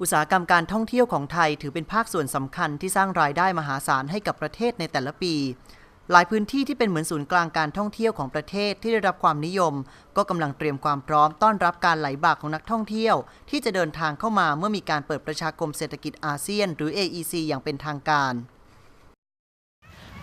อุตสาหกรรมการท่องเที่ยวของไทยถือเป็นภาคส่วนสำคัญที่สร้างรายได้มหาศาลให้กับประเทศในแต่ละปี หลายพื้นที่ที่เป็นเหมือนศูนย์กลางการท่องเที่ยวของประเทศที่ได้รับความนิยม ก็กำลังเตรียมความพร้อมต้อนรับการไหลบ่าของนักท่องเที่ยว ที่จะเดินทางเข้ามาเมื่อมีการเปิดประชาคมเศรษฐกิจอาเซียน หรือ AEC อย่างเป็นทางการ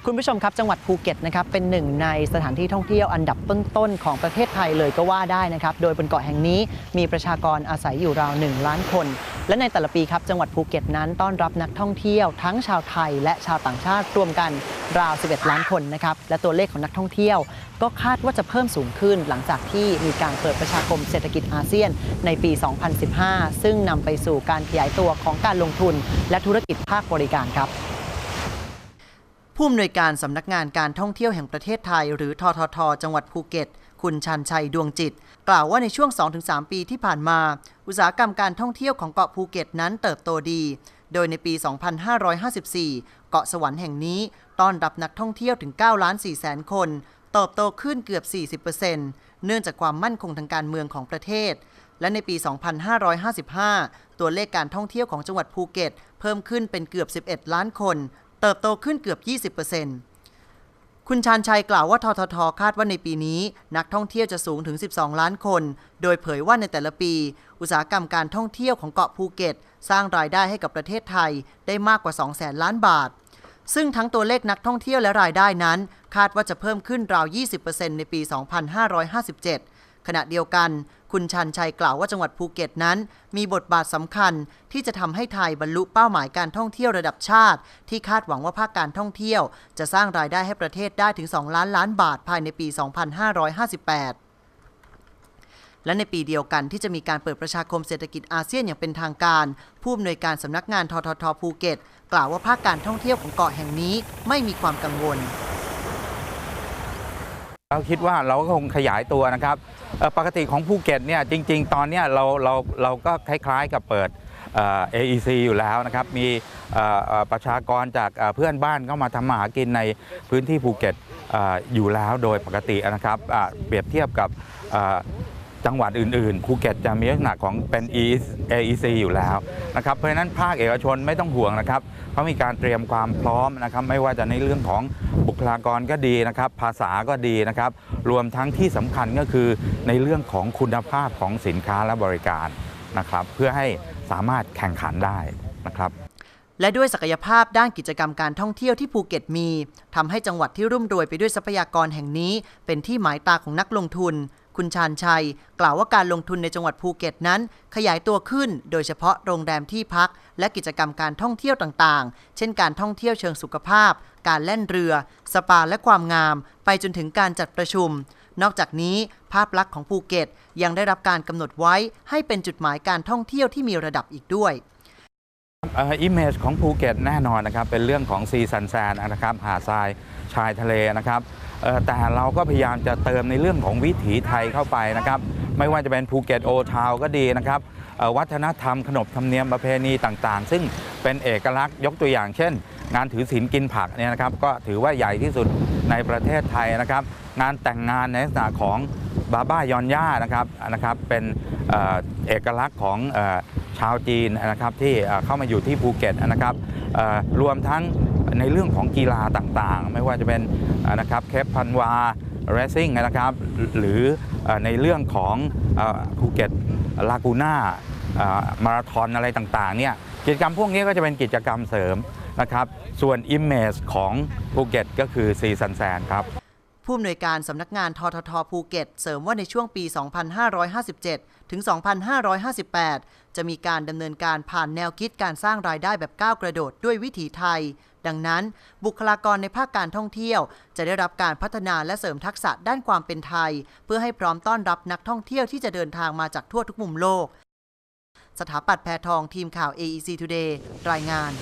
คุณผู้ชมครับจังหวัดภูเก็ตนะครับเป็นหนึ่งในสถานที่ท่องเที่ยวอันดับต้นๆของประเทศไทยเลยก็ว่าได้นะครับ โดยบนเกาะแห่งนี้มีประชากรอาศัยอยู่ราว 1 ล้านคน และในแต่ละปีครับจังหวัดภูเก็ตนั้นต้อนรับนักท่องเที่ยวทั้งชาวไทย และชาวต่างชาติรวมกันราว 11 ล้านคนนะครับและตัวเลขของนักท่องเที่ยว ก็คาดว่าจะเพิ่มสูงขึ้นหลังจากที่มีการเปิดประชาคมเศรษฐกิจอาเซียนในปี 2015 ซึ่งนำไปสู่การขยายตัวของการลงทุน และธุรกิจภาคบริการครับผู้อำนวยการสำนักงานการท่องเที่ยวแห่งประเทศไทย หรือททท จังหวัดภูเก็ต คุณชันชัยดวงจิต กล่าวว่าในช่วง 2-3 ปีที่ผ่านมา อุตสาหกรรมการท่องเที่ยวของเกาะภูเก็ตนั้นเติบโตดี โดยในปี 2554 เกาะสวรรค์แห่งนี้ต้อนรับนักท่องเที่ยวถึง9ล้าน4แสนคนเติบโตขึ้นเกือบ 40%เนื่องจากความมั่นคงทางการเมืองของประเทศ และในปี 2555 ตัวเลขการท่องเที่ยวของจังหวัดภูเก็ต เพิ่มขึ้นเป็นเกือบ 11 ล้านคน เติบโตขึ้นเกือบ 20% คุณชานชัยกล่าวว่าทททคาดว่าในปีนี้ นักท่องเที่ยวจะสูงถึง 12 ล้านคน โดยเผยว่าในแต่ละปี อุตสาหกรรมการท่องเที่ยวของเกาะภูเก็ต สร้างรายได้ให้กับประเทศไทยได้มากกว่า2แสนล้านบาท ซึ่งทั้งตัวเลขนักท่องเที่ยวและรายได้นั้น คาดว่าจะเพิ่มขึ้นราว 20%ในปี 2557 ขณะเดียวกัน คุณชันชัยกล่าวว่าจังหวัดภูเก็ตนั้น มีบทบาทสำคัญที่จะทำให้ไทยบรรลุเป้าหมายการท่องเที่ยวระดับชาติ ที่คาดหวังว่าภาคการท่องเที่ยว จะสร้างรายได้ให้ประเทศได้ถึง 2 ล้านล้านบาทภายในปี 2558และในปีเดียวกันที่จะมีการเปิดประชาคมเศรษฐกิจอาเซียนอย่างเป็นทางการ ผู้อำนวยการสำนักงานทททภูเก็ต กล่าวว่าภาคการท่องเที่ยวของเกาะแห่งนี้ไม่มีความกังวล เราคิดว่าเราก็คงขยายตัวนะครับปกติของภูเก็ตเนี่ยจริง ๆ ตอนนี้เราเราเราก็คล้าย ๆ กับเปิด AEC อยู่แล้วนะครับ มีประชากรจากเพื่อนบ้านเข้ามาทำมาหากินในพื้นที่ภูเก็ตอยู่แล้วโดยปกตินะครับเปรียบเทียบกับ จังหวัดอื่นๆภูเก็ตจะมีลักษณะของเป็น AEC อยู่แล้วนะครับเพราะฉะนั้นภาคเอกชนไม่ต้องห่วงนะครับเขามีการเตรียมความพร้อมนะครับไม่ว่าจะในเรื่องของบุคลากรก็ดีนะครับ ภาษาก็ดีนะครับ รวมทั้งที่สำคัญก็คือในเรื่องของคุณภาพของสินค้าและบริการนะครับ เพื่อให้สามารถแข่งขันได้นะครับและด้วยศักยภาพด้านกิจกรรมการท่องเที่ยวที่ภูเก็ตมีทำให้จังหวัดที่รุ่มรวยไปด้วยทรัพยากรแห่งนี้ เป็นที่หมายตาของนักลงทุน คุณชาญชัย กล่าวว่าการลงทุนในจังหวัดภูเก็ตนั้น ขยายตัวขึ้น โดยเฉพาะโรงแรมที่พัก และกิจกรรมการท่องเที่ยวต่างๆ เช่นการท่องเที่ยวเชิงสุขภาพ การแล่นเรือ สปาและความงาม ไปจนถึงการจัดประชุม นอกจากนี้ ภาพลักษณ์ของภูเก็ตยังได้รับการกำหนดไว้ให้เป็นจุดหมายการท่องเที่ยวที่มีระดับอีกด้วย อิมเมจของภูเก็ตแน่นอนนะครับ เป็นเรื่องของซีซันแซนนะครับ หาดทรายชายทะเลนะครับแต่เราก็พยายามจะเติมในเรื่องของวิถีไทยเข้าไปนะครับ ไม่ว่าจะเป็นภูเก็ตโอทาวก็ดีนะครับ วัฒนธรรมขนบธรรมเนียมประเพณีต่างๆ ซึ่งเป็นเอกลักษณ์ยกตัวอย่างเช่น งานถือศีลกินผักเนี่ยนะครับ ก็ถือว่าใหญ่ที่สุดในประเทศไทยนะครับ งานแต่งงานในลักษณะของบาบ้ายอนย่านะครับนะครับเป็นเอกลักษณ์ของ ชาวจีนนะครับที่เข้ามาอยู่ที่ภูเก็ตนะครับรวมทั้งในเรื่องของกีฬาต่างๆ ไม่ว่าจะเป็นนะครับเคปพันวาเรซซิ่งนะครับหรือในเรื่องของภูเก็ตลากูน่ามาราธอนอะไรต่างๆเนี่ยกิจกรรมพวกนี้ก็จะเป็นกิจกรรมเสริมนะครับส่วน Image ของภูเก็ตก็คือซีซันแซนครับ ผู้อำนวยการสำนักงานทททภูเก็ต เสริมว่าในช่วงปี 2557 ถึง 2558 จะมีการดำเนินการผ่านแนวคิดการสร้างรายได้แบบก้าวกระโดดด้วยวิถีไทย ดังนั้น บุคลากรในภาคการท่องเที่ยว จะได้รับการพัฒนาและเสริมทักษะด้านความเป็นไทย เพื่อให้พร้อมต้อนรับนักท่องเที่ยวที่จะเดินทางมาจากทั่วทุกมุมโลก สถาปัตย์แพทองทีมข่าว AEC Today รายงาน